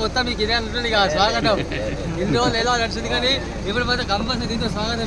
మొత్తం మీకు ఇదే అంటుంది ఇక స్వాగతం. ఇన్ని రోజులు ఎలా నడుస్తుంది కానీ ఇప్పుడు మాత్రం కంపల్సరీ దీంతో స్వాగతం